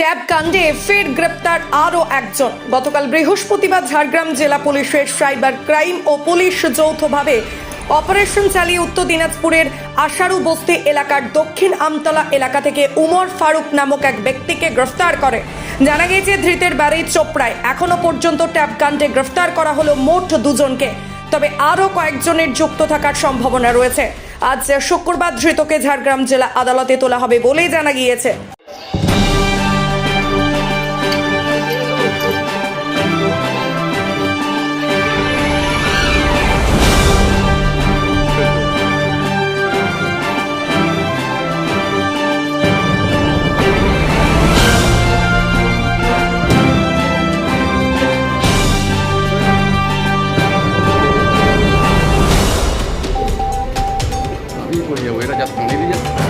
Tab কাণ্ডে ফের গ্রেপ্তার আরও একজন। গতকাল বৃহস্পতিবার ঝাড়গ্রাম জেলা পুলিশের সাইবার ক্রাইম ও পুলিশ যৌথভাবে অপারেশন চালিয়ে উত্তর দিনাজপুরের আশারু বস্তি এলাকার দক্ষিণ আমতলা এলাকা থেকে উমর ফারুক নামক এক ব্যক্তিকে গ্রেফতার করে। জানা গিয়েছে, ধৃতের বাড়ি চোপড়ায়। এখনও পর্যন্ত ট্যাব কাণ্ডে গ্রেফতার করা হলো মোট দুজনকে। তবে আরও কয়েকজনের যুক্ত থাকার সম্ভাবনা রয়েছে। আজ শুক্রবার ধৃতকে ঝাড়গ্রাম জেলা আদালতে তোলা হবে বলেই জানা গিয়েছে। aware of just only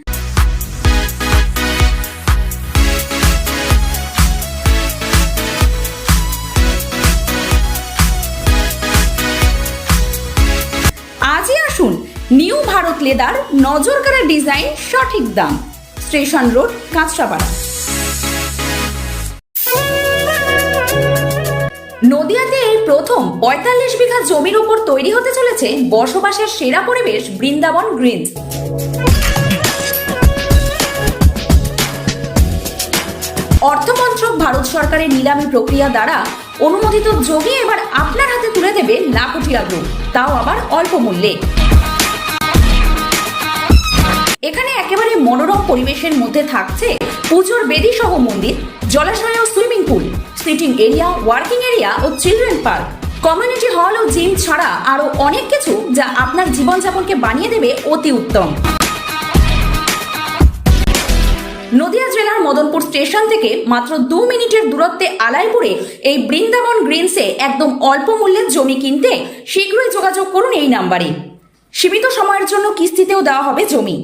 new Bharat leather নজর নজরকাড়া ডিজাইন সঠিক দাম। Station road, Kanchrapara. নদিয়াতে এই প্রথম পঁয়তাল্লিশ বিঘা জমির উপর তৈরি হতে চলেছে বসবাসের সেরা পরিবেশ বৃন্দাবন গ্রিনস অর্থমন্ত্রক ভারত সরকারের নিলামী প্রক্রিয়া দ্বারা অনুমোদিত জমি এবার আপনার হাতে তুলে দেবে লাখটিয়া গ্রুপ। তাও আবার অল্প মূল্যে। পরিবেশের মধ্যে থাকছে পুজোর বেদি সহ মন্দির, জলাশয় ও swimming pool, sitting area, working area ও চিলড্রেন পার্ক। কমিউনিটি হল ও জিম ছাড়া আরও অনেক কিছু যা আপনার জীবনযাপনকে বানিয়ে দেবে অতি উত্তম। নদিয়া জেলার মদনপুর স্টেশন থেকে মাত্র দু মিনিটের দূরত্বে আলাইপুরে এই বৃন্দাবন গ্রিনসে একদম অল্প মূল্যের জমি কিনতে শীঘ্রই যোগাযোগ করুন এই নাম্বারে। সীমিত সময়ের জন্য কিস্তিতেও দেওয়া হবে জমি।